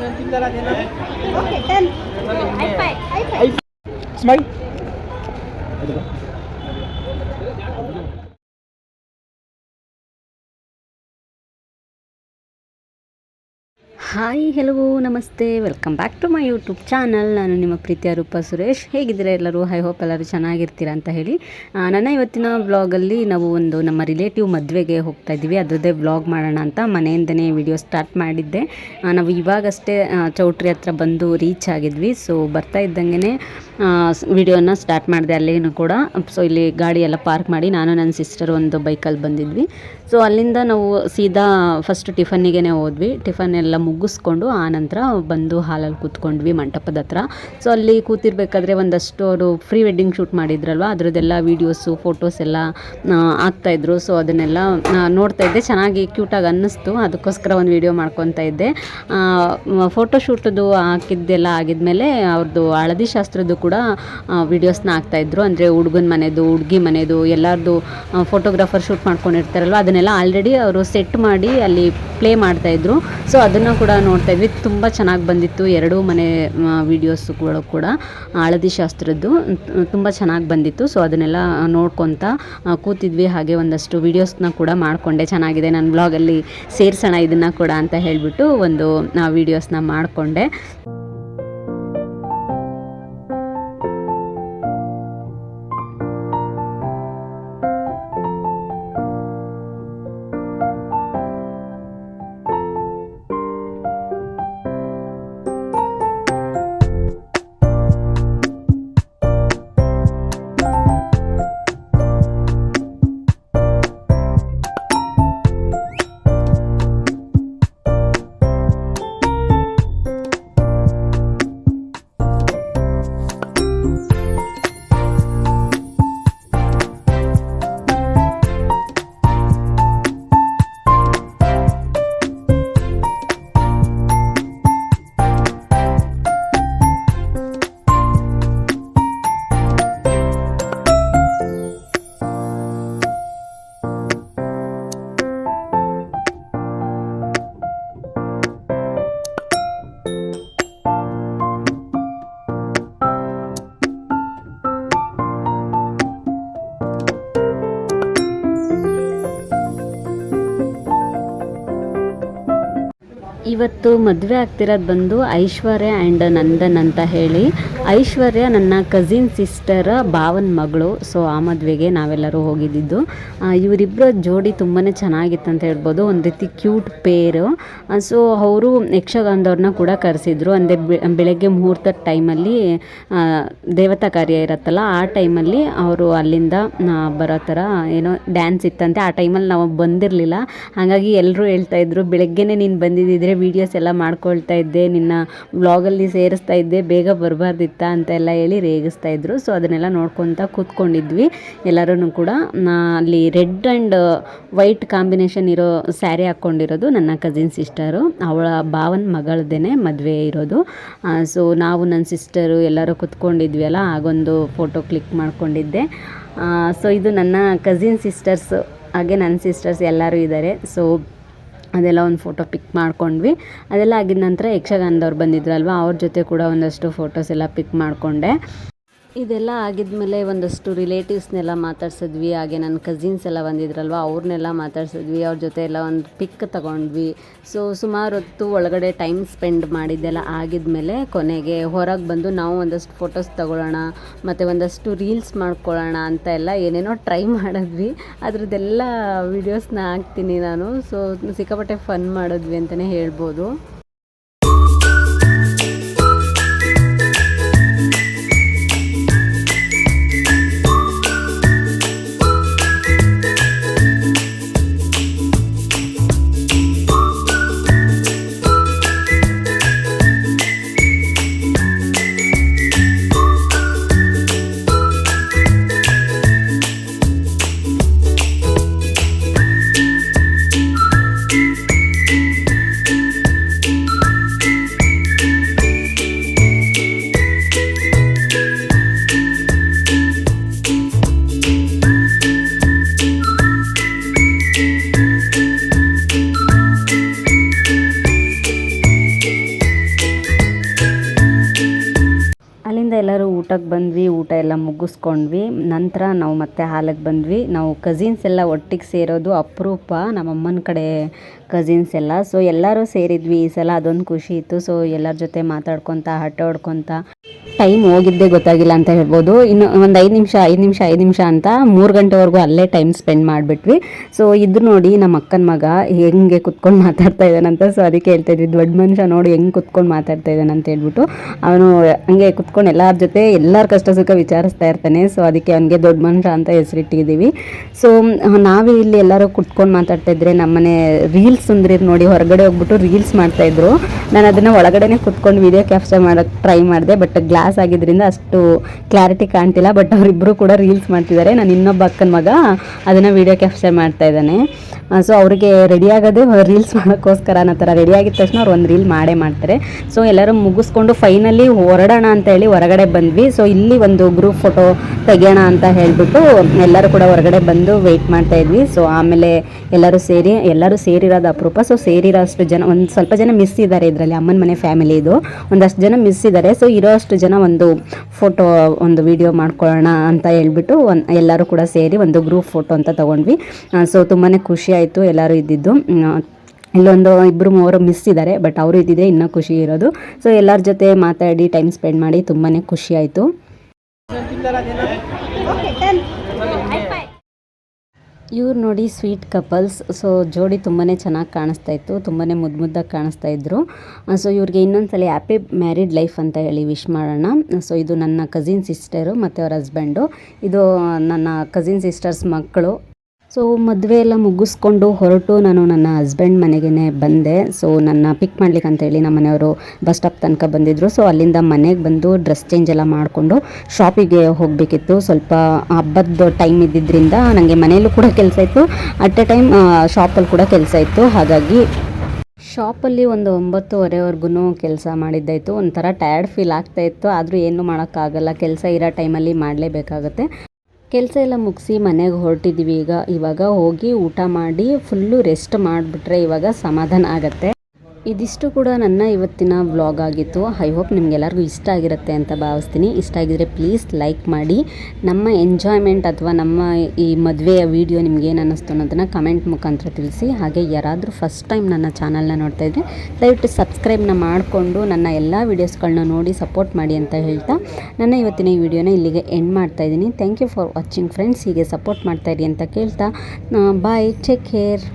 Okay, then. iPad. iPad. iPad. Smile. Hi hello ನಮಸ್ತೆ. Welcome back to my YouTube channel ನಾನು ನಿಮ್ಮ ಪ್ರೀತಿಯ ರೂಪ ಸುರೇಶ್. ಹೇಗಿದ್ದೀರಾ ಎಲ್ಲರೂ? ಐ ಹೋಪ್ ಎಲ್ಲರೂ ಚೆನ್ನಾಗಿರ್ತೀರಾ ಅಂತ ಹೇಳಿ. ನನ್ನ ಇವತ್ತಿನ ವ್ಲಾಗಲ್ಲಿ ನಾವು ಒಂದು ನಮ್ಮ ರಿಲೇಟಿವ್ ಮದುವೆಗೆ ಹೋಗ್ತಾ ಇದ್ದೀವಿ. ಅದರದ್ದೇ ವ್ಲಾಗ್ ಮಾಡೋಣ ಅಂತ ಮನೆಯಿಂದನೇ ವಿಡಿಯೋ ಸ್ಟಾರ್ಟ್ ಮಾಡಿದ್ದೆ. ನಾವು ಇವಾಗಷ್ಟೇ ಚೌಟ್ರಿ ಹತ್ರ ಬಂದು ರೀಚ್ ಆಗಿದ್ವಿ. ಸೊ ಬರ್ತಾ ಇದ್ದಂಗೆ ವಿಡಿಯೋನ ಸ್ಟಾರ್ಟ್ ಮಾಡಿದೆ ಅಲ್ಲೇನು ಕೂಡ. ಸೊ ಇಲ್ಲಿ ಗಾಡಿ ಎಲ್ಲ ಪಾರ್ಕ್ ಮಾಡಿ ನಾನು ನನ್ನ ಸಿಸ್ಟರ್ ಒಂದು ಬೈಕಲ್ಲಿ ಬಂದಿದ್ವಿ. ಸೊ ಅಲ್ಲಿಂದ ನಾವು ಸೀದಾ ಫಸ್ಟ್ ಟಿಫನ್ನಿಗೆ ಹೋದ್ವಿ. ಟಿಫನ್ ಎಲ್ಲ ಮುಗಿಸ್ಕೊಂಡು ಆ ನಂತರ ಬಂದು ಹಾಲಲ್ಲಿ ಕೂತ್ಕೊಂಡ್ವಿ ಮಂಟಪದ ಹತ್ರ. ಸೊ ಅಲ್ಲಿ ಕೂತಿರ್ಬೇಕಾದ್ರೆ ಒಂದಷ್ಟು ಅವರು ಪ್ರೀ ವೆಡ್ಡಿಂಗ್ ಶೂಟ್ ಮಾಡಿದ್ರಲ್ವ? ಅದರದ್ದೆಲ್ಲ ವೀಡಿಯೋಸು ಫೋಟೋಸ್ ಎಲ್ಲ ಆಗ್ತಾಯಿದ್ರು ಸೊ ಅದನ್ನೆಲ್ಲ ನೋಡ್ತಾ ಇದ್ದೆ. ಚೆನ್ನಾಗಿ ಕ್ಯೂಟಾಗಿ ಅನ್ನಿಸ್ತು. ಅದಕ್ಕೋಸ್ಕರ ಒಂದು ವೀಡಿಯೋ ಮಾಡ್ಕೊತಾ ಇದ್ದೆ. ಫೋಟೋ ಶೂಟದು ಹಾಕಿದ್ದೆಲ್ಲ ಆಗಿದ್ಮೇಲೆ ಅವ್ರದ್ದು ಹಳದಿ ಶಾಸ್ತ್ರದ್ದು ಕೂಡ ವೀಡಿಯೋಸ್ನ ಹಾಕ್ತಾಯಿದ್ರು ಅಂದರೆ ಹುಡುಗನ ಮನೆದು, ಹುಡುಗಿ ಮನೆದು, ಎಲ್ಲರದು ಫೋಟೋಗ್ರಾಫರ್ ಶೂಟ್ ಮಾಡ್ಕೊಂಡಿರ್ತಾರಲ್ವ? ಅದನ್ನೆಲ್ಲ ಆಲ್ರೆಡಿ ಅವರು ಸೆಟ್ ಮಾಡಿ ಅಲ್ಲಿ ಪ್ಲೇ ಮಾಡ್ತಾಯಿದ್ರು ಸೊ ಅದನ್ನು ಕೂಡ ನೋಡ್ತಾ ಇದ್ವಿ. ತುಂಬ ಚೆನ್ನಾಗಿ ಬಂದಿತ್ತು. ಎರಡೂ ಮನೆ ವೀಡಿಯೋಸ್ಗಳು ಕೂಡ. ಹಳದಿ ಶಾಸ್ತ್ರದ್ದು ತುಂಬ ಚೆನ್ನಾಗಿ ಬಂದಿತ್ತು. ಸೊ ಅದನ್ನೆಲ್ಲ ನೋಡ್ಕೊತ ಕೂತಿದ್ವಿ. ಹಾಗೆ ಒಂದಷ್ಟು ವೀಡಿಯೋಸ್ನ ಕೂಡ ಮಾಡಿಕೊಂಡೆ. ಚೆನ್ನಾಗಿದೆ. ನನ್ನ ಬ್ಲಾಗಲ್ಲಿ ಸೇರಿಸೋಣ ಇದನ್ನು ಕೂಡ ಅಂತ ಹೇಳಿಬಿಟ್ಟು ಒಂದು ವೀಡಿಯೋಸ್ನ ಮಾಡಿಕೊಂಡೆ. ಇವತ್ತು ಮದುವೆ ಆಗ್ತಿರೋದು ಬಂದು ಐಶ್ವರ್ಯ ಆ್ಯಂಡ್ ನಂದನ್ ಅಂತ ಹೇಳಿ. ಐಶ್ವರ್ಯ ನನ್ನ ಕಸಿನ್ ಸಿಸ್ಟರ್ ಭಾವನ ಮಗಳು. ಸೊ ಆ ಮದುವೆಗೆ ನಾವೆಲ್ಲರೂ ಹೋಗಿದ್ದಿದ್ದು. ಇವರಿಬ್ಬರ ಜೋಡಿ ತುಂಬಾ ಚೆನ್ನಾಗಿತ್ತು ಅಂತ ಹೇಳ್ಬೋದು. ಒಂದು ರೀತಿ ಕ್ಯೂಟ್ ಪೇರು ಸೊ ಅವರು ಯಕ್ಷಗಾನದವ್ರನ್ನ ಕೂಡ ಕರೆಸಿದ್ರು. ಅಂದರೆ ಬೆಳಗ್ಗೆ ಮುಹೂರ್ತದ ಟೈಮಲ್ಲಿ ದೇವತಾ ಕಾರ್ಯ ಇರುತ್ತಲ್ಲ, ಆ ಟೈಮಲ್ಲಿ ಅವರು ಅಲ್ಲಿಂದ ಬರೋ ಥರ ಏನೋ ಡ್ಯಾನ್ಸ್ ಇತ್ತಂತೆ. ಆ ಟೈಮಲ್ಲಿ ನಾವು ಬಂದಿರಲಿಲ್ಲ. ಹಾಗಾಗಿ ಎಲ್ಲರೂ ಹೇಳ್ತಾ ಇದ್ರು, ಬೆಳಗ್ಗೆನೇ ನೀನು ಬಂದಿದ್ದಿದ್ರೆ ವೀಡಿಯೋಸ್ ಎಲ್ಲ ಮಾಡ್ಕೊಳ್ತಾ ಇದ್ದೆ, ನಿನ್ನ ವ್ಲಾಗಲ್ಲಿ ಸೇರಿಸ್ತಾ ಇದ್ದೆ, ಬೇಗ ಬರಬಾರ್ದಿತ್ತ ಅಂತೆಲ್ಲ ಹೇಳಿ ರೇಗಿಸ್ತಾ ಇದ್ರು. ಸೊ ಅದನ್ನೆಲ್ಲ ನೋಡ್ಕೊತ ಕೂತ್ಕೊಂಡಿದ್ವಿ. ಎಲ್ಲರೂ ಕೂಡ ಅಲ್ಲಿ ರೆಡ್ ಆ್ಯಂಡ್ ವೈಟ್ ಕಾಂಬಿನೇಷನ್ ಇರೋ ಸ್ಯಾರಿ ಹಾಕ್ಕೊಂಡಿರೋದು ನನ್ನ ಕಸಿನ್ ಸಿಸ್ಟರು ಅವಳ ಭಾವನ ಮಗಳದೇನೆ ಮದುವೆ ಇರೋದು. ಸೊ ನಾವು ನನ್ನ ಸಿಸ್ಟರು ಎಲ್ಲರೂ ಕೂತ್ಕೊಂಡಿದ್ವಿ ಅಲ್ಲ ಆಗೊಂದು ಫೋಟೋ ಕ್ಲಿಕ್ ಮಾಡ್ಕೊಂಡಿದ್ದೆ ಸೊ ಇದು ನನ್ನ ಕಸಿನ್ ಸಿಸ್ಟರ್ಸ್ ಹಾಗೆ ನನ್ನ ಸಿಸ್ಟರ್ಸ್ ಎಲ್ಲರೂ ಇದ್ದಾರೆ. ಸೊ ಅದೆಲ್ಲ ಒಂದು ಫೋಟೋ ಪಿಕ್ ಮಾಡ್ಕೊಂಡ್ವಿ. ಅದೆಲ್ಲ ಆಗಿದ ನಂತರ ಯಕ್ಷಗಾನದವ್ರು ಬಂದಿದ್ರಲ್ವ, ಅವ್ರ ಜೊತೆ ಕೂಡ ಒಂದಷ್ಟು ಫೋಟೋಸ್ ಎಲ್ಲ ಪಿಕ್ ಮಾಡಿಕೊಂಡೆ. ಇದೆಲ್ಲ ಆಗಿದ್ಮೇಲೆ ಒಂದಷ್ಟು ರಿಲೇಟಿವ್ಸ್ನೆಲ್ಲ ಮಾತಾಡ್ಸಿದ್ವಿ. ಹಾಗೆ ನನ್ನ ಕಸಿನ್ಸ್ ಎಲ್ಲ ಬಂದಿದ್ರಲ್ವ, ಅವ್ರನ್ನೆಲ್ಲ ಮಾತಾಡ್ಸಿದ್ವಿ. ಅವ್ರ ಜೊತೆ ಎಲ್ಲ ಒಂದು ಪಿಕ್ ತಗೊಂಡ್ವಿ. ಸೊ ಸುಮಾರು ಹೊತ್ತು ಒಳಗಡೆ ಟೈಮ್ ಸ್ಪೆಂಡ್ ಮಾಡಿದ್ದೆಲ್ಲ ಆಗಿದ್ಮೇಲೆ ಕೊನೆಗೆ ಹೊರಗೆ ಬಂದು ನಾವು ಒಂದಷ್ಟು ಫೋಟೋಸ್ ತಗೊಳ್ಳೋಣ, ಮತ್ತು ಒಂದಷ್ಟು ರೀಲ್ಸ್ ಮಾಡ್ಕೊಳ್ಳೋಣ ಅಂತ ಎಲ್ಲ ಏನೇನೋ ಟ್ರೈ ಮಾಡಿದ್ವಿ. ಅದರದ್ದೆಲ್ಲ ವೀಡಿಯೋಸ್ನ ಹಾಕ್ತೀನಿ ನಾನು. ಸೊ ಸಿಕ್ಕಾಪಟ್ಟೆ ಫನ್ ಮಾಡಿದ್ವಿ ಅಂತಲೇ ಹೇಳ್ಬೋದು. ಊಟಕ್ಕೆ ಬಂದ್ವಿ, ಊಟ ಎಲ್ಲ ಮುಗಿಸ್ಕೊಂಡ್ವಿ. ನಂತರ ನಾವು ಮತ್ತೆ ಹಾಲಿಗೆ ಬಂದ್ವಿ. ನಾವು ಕಸಿನ್ಸ್ ಎಲ್ಲ ಒಟ್ಟಿಗೆ ಸೇರೋದು ಅಪರೂಪ. ನಮ್ಮಮ್ಮನ ಕಡೆ ಕಸಿನ್ಸ್ ಎಲ್ಲ. ಸೊ ಎಲ್ಲರೂ ಸೇರಿದ್ವಿ. ಈ ಸಲ ಅದೊಂದು ಖುಷಿ ಇತ್ತು. ಸೊ ಎಲ್ಲರ ಜೊತೆ ಮಾತಾಡ್ಕೊತ, ಹಠ ಹೊಡ್ಕೊತ. ಟೈಮ್ ಹೋಗಿದ್ದೇ ಗೊತ್ತಾಗಿಲ್ಲ ಅಂತ ಹೇಳ್ಬೋದು. ಇನ್ನು ಒಂದು ಐದು ನಿಮಿಷ ಐದು ನಿಮಿಷ ಐದು ನಿಮಿಷ ಅಂತ ಮೂರು ಗಂಟೆವರೆಗೂ ಅಲ್ಲೇ ಟೈಮ್ ಸ್ಪೆಂಡ್ ಮಾಡಿಬಿಟ್ವಿ. ಸೊ ಇದು ನೋಡಿ ನಮ್ಮ ಅಕ್ಕನ ಮಗ ಹೆಂಗೆ ಕುತ್ಕೊಂಡು ಮಾತಾಡ್ತಾ ಇದ್ದಾನಂತ. ಸೊ ಅದಕ್ಕೆ ಹೇಳ್ತಾ ಇದ್ವಿ, ದೊಡ್ಡ ಮನುಷ್ಯ ನೋಡಿ, ಹೆಂಗೆ ಕುತ್ಕೊಂಡು ಮಾತಾಡ್ತಾ ಇದ್ದಾನಂತ ಹೇಳ್ಬಿಟ್ಟು. ಅವನು ಹಂಗೆ ಕುತ್ಕೊಂಡು ಎಲ್ಲರ ಜೊತೆ ಎಲ್ಲರ ಕಷ್ಟ ಸುಖ ವಿಚಾರಿಸ್ತಾ ಇರ್ತಾನೆ. ಸೊ ಅದಕ್ಕೆ ಅವನಿಗೆ ದೊಡ್ಡ ಮನುಷ್ಯ ಅಂತ ಹೆಸರಿಟ್ಟಿದ್ದೀವಿ. ಸೊ ನಾವೇ ಇಲ್ಲಿ ಎಲ್ಲರೂ ಕುತ್ಕೊಂಡು ಮಾತಾಡ್ತಾ ಇದ್ರೆ ನಮ್ಮನೆ ರೀಲ್ಸ್ ಅಂದ್ರೆ ನೋಡಿ, ಹೊರಗಡೆ ಹೋಗ್ಬಿಟ್ಟು ರೀಲ್ಸ್ ಮಾಡ್ತಾ ಇದ್ರು. ನಾನು ಅದನ್ನ ಒಳಗಡೆನೆ ಕುತ್ಕೊಂಡು ವಿಡಿಯೋ ಕ್ಯಾಪ್ಚರ್ ಮಾಡೋಕ್ಕೆ ಟ್ರೈ ಮಾಡಿದೆ ಬಟ್ ಗ್ಲಾಸ್ ಆಗಿದ್ರಿಂದ ಅಷ್ಟು ಕ್ಲಾರಿಟಿ ಕಾಣ್ತಿಲ್ಲ. ಬಟ್ ಅವರಿಬ್ಬರು ಕೂಡ ರೀಲ್ಸ್ ಮಾಡ್ತಿದ್ದಾರೆ. ನಾನು ಇನ್ನೊಬ್ಬ ಅಕ್ಕನ ಮಗ, ಅದನ್ನು ವಿಡಿಯೋ ಕ್ಯಾಪ್ಚರ್ ಮಾಡ್ತಾ ಇದ್ದಾನೆ. ಸೊ ಅವರಿಗೆ ರೆಡಿ ಆಗೋದೇ ರೀಲ್ಸ್ ಮಾಡೋಕ್ಕೋಸ್ಕರ ಅನ್ನೋ ಥರ ರೆಡಿ ತಕ್ಷಣ ಅವ್ರು ಒಂದು ರೀಲ್ ಮಾಡೇ ಮಾಡ್ತಾರೆ. ಸೊ ಎಲ್ಲರೂ ಮುಗಿಸ್ಕೊಂಡು ಫೈನಲಿ ಹೊರಡೋಣ ಅಂತ ಹೇಳಿ ಹೊರಗಡೆ ಬಂದ್ವಿ. ಸೊ ಇಲ್ಲಿ ಒಂದು ಗ್ರೂಪ್ ಫೋಟೋ ತೆಗೆಯೋಣ ಅಂತ ಹೇಳಿಬಿಟ್ಟು ಎಲ್ಲರೂ ಕೂಡ ಹೊರಗಡೆ ಬಂದು ವೆಯ್ಟ್ ಮಾಡ್ತಾ ಇದ್ವಿ. ಸೊ ಆಮೇಲೆ ಎಲ್ಲರೂ ಸೇರಿ, ಎಲ್ಲರೂ ಸೇರಿರೋದು ಅಪರೂಪ. ಸೊ ಸೇರಿರೋ ಅಷ್ಟು ಜನ, ಒಂದು ಸ್ವಲ್ಪ ಜನ ಮಿಸ್ ಇದ್ದಾರೆ ಇದರಲ್ಲಿ, ಅಮ್ಮನ ಮನೆ ಫ್ಯಾಮಿಲಿ ಇದು. ಒಂದಷ್ಟು ಜನ ಮಿಸ್ ಇದ್ದಾರೆ ಸೊ ಇರೋ ಅಷ್ಟು ಜನ ಒಂದು ಫೋಟೋ ಒಂದು ವಿಡಿಯೋ ಮಾಡ್ಕೊಳ್ಳೋಣ ಅಂತ ಹೇಳ್ಬಿಟ್ಟು ಒಂದು, ಎಲ್ಲರೂ ಕೂಡ ಸೇರಿ ಒಂದು ಗ್ರೂಪ್ ಫೋಟೋ ಅಂತ ತೊಗೊಂಡ್ವಿ. ಸೊ ತುಂಬಾ ಖುಷಿ ಆಯಿತು ಎಲ್ಲರೂ ಇದ್ದಿದ್ದು. ಇಲ್ಲೊಂದು ಇಬ್ಬರು ಮೂವರು ಮಿಸ್ ಇದ್ದಾರೆ ಬಟ್ ಅವರು ಇದ್ದಿದೆ ಇನ್ನೂ ಖುಷಿ ಇರೋದು. ಸೊ ಎಲ್ಲರ ಜೊತೆ ಮಾತಾಡಿ ಟೈಮ್ ಸ್ಪೆಂಡ್ ಮಾಡಿ ತುಂಬಾ ಖುಷಿ ಆಯಿತು. ಇವ್ರು ನೋಡಿ ಸ್ವೀಟ್ ಕಪಲ್ಸ್ ಸೊ ಜೋಡಿ ತುಂಬಾ ಚೆನ್ನಾಗಿ ಕಾಣಿಸ್ತಾ ಇತ್ತು ತುಂಬಾ ಮುದ್ದು ಮುದ್ದಾಗಿ ಕಾಣಿಸ್ತಾ ಇದ್ರು. ಸೊ ಇವ್ರಿಗೆ ಇನ್ನೊಂದ್ಸಲ ಹ್ಯಾಪಿ ಮ್ಯಾರಿಡ್ ಲೈಫ್ ಅಂತ ಹೇಳಿ ವಿಶ್ ಮಾಡೋಣ. ಸೊ ಇದು ನನ್ನ ಕಸಿನ್ ಸಿಸ್ಟರು ಮತ್ತು ಅವ್ರ ಹಸ್ಬೆಂಡು ಇದು, ನನ್ನ ಕಸಿನ್ ಸಿಸ್ಟರ್ಸ್ ಮಕ್ಕಳು. ಸೊ ಮದುವೆ ಎಲ್ಲ ಮುಗಿಸ್ಕೊಂಡು ಹೊರಟು ನಾನು ನನ್ನ ಹಸ್ಬೆಂಡ್ ಮನೆಗೇ ಬಂದೆ. ಸೊ ನನ್ನ ಪಿಕ್ ಮಾಡ್ಲಿಕ್ಕೆ ಅಂತೇಳಿ ನಮ್ಮ ಮನೆಯವರು ಬಸ್ ಸ್ಟಾಪ್ ತನಕ ಬಂದಿದ್ದರು ಸೊ ಅಲ್ಲಿಂದ ಮನೆಗೆ ಬಂದು ಡ್ರೆಸ್ ಚೇಂಜ್ ಎಲ್ಲ ಮಾಡಿಕೊಂಡು ಶಾಪಿಗೆ ಹೋಗಬೇಕಿತ್ತು. ಸ್ವಲ್ಪ ಹಬ್ಬದ ಟೈಮ್ ಇದ್ದಿದ್ದರಿಂದ ನನಗೆ ಮನೆಯಲ್ಲೂ ಕೂಡ ಕೆಲಸ ಇತ್ತು. ಅಟ್ ಎ ಟೈಮ್ ಶಾಪಲ್ಲಿ ಕೂಡ ಕೆಲಸ ಇತ್ತು. ಹಾಗಾಗಿ ಶಾಪಲ್ಲಿ ಒಂದು ಒಂಬತ್ತುವರೆವರೆಗೂ ಕೆಲಸ ಮಾಡಿದ್ದಾಯಿತು. ಒಂಥರ ಟಯರ್ಡ್ ಫೀಲ್ ಆಗ್ತಾ ಇತ್ತು. ಆದರೂ ಏನು ಮಾಡೋಕ್ಕಾಗಲ್ಲ. ಕೆಲಸ ಇರೋ ಟೈಮಲ್ಲಿ ಮಾಡಲೇಬೇಕಾಗತ್ತೆ. ಕೆಲಸ ಎಲ್ಲ ಮುಗಿಸಿ ಮನೆಗೆ ಹೊರಟಿದ್ದೀವಿ ಈಗ ಇವಾಗ ಹೋಗಿ ಊಟ ಮಾಡಿ ಫುಲ್ಲು ರೆಸ್ಟ್ ಮಾಡಿಬಿಟ್ರೆ ಇವಾಗ ಸಮಾಧಾನ ಆಗತ್ತೆ. ಇದಿಷ್ಟು ಕೂಡ ನನ್ನ ಇವತ್ತಿನ ವ್ಲಾಗ್ ಆಗಿತ್ತು. ಐ ಹೋಪ್ ನಿಮಗೆಲ್ಲರಿಗೂ ಇಷ್ಟ ಆಗಿರುತ್ತೆ ಅಂತ ಭಾವಿಸ್ತೀನಿ. ಇಷ್ಟ ಆಗಿದ್ರೆ ಪ್ಲೀಸ್ ಲೈಕ್ ಮಾಡಿ. ನಮ್ಮ ಎಂಜಾಯ್ಮೆಂಟ್ ಅಥವಾ ನಮ್ಮ ಈ ಮದುವೆಯ ವಿಡಿಯೋ ನಿಮ್ಗೆ ಏನು ಅನ್ನಿಸ್ತು ಅನ್ನೋದನ್ನು ಕಮೆಂಟ್ ಮುಖಾಂತರ ತಿಳಿಸಿ. ಹಾಗೆ ಯಾರಾದರೂ ಫಸ್ಟ್ ಟೈಮ್ ನನ್ನ ಚಾನಲ್ನ ನೋಡ್ತಾ ಇದ್ದರೆ ದಯವಿಟ್ಟು ಸಬ್ಸ್ಕ್ರೈಬ್ನ ಮಾಡಿಕೊಂಡು ನನ್ನ ಎಲ್ಲ ವೀಡಿಯೋಸ್ಗಳನ್ನ ನೋಡಿ ಸಪೋರ್ಟ್ ಮಾಡಿ ಅಂತ ಹೇಳ್ತಾ ನನ್ನ ಇವತ್ತಿನ ಈ ವಿಡಿಯೋನ ಇಲ್ಲಿಗೆ ಎಂಡ್ ಮಾಡ್ತಾ ಇದ್ದೀನಿ. Thank you for watching friends ಹೀಗೆ ಸಪೋರ್ಟ್ ಮಾಡ್ತಾ ಇರಿ ಅಂತ ಕೇಳ್ತಾ. Bye take care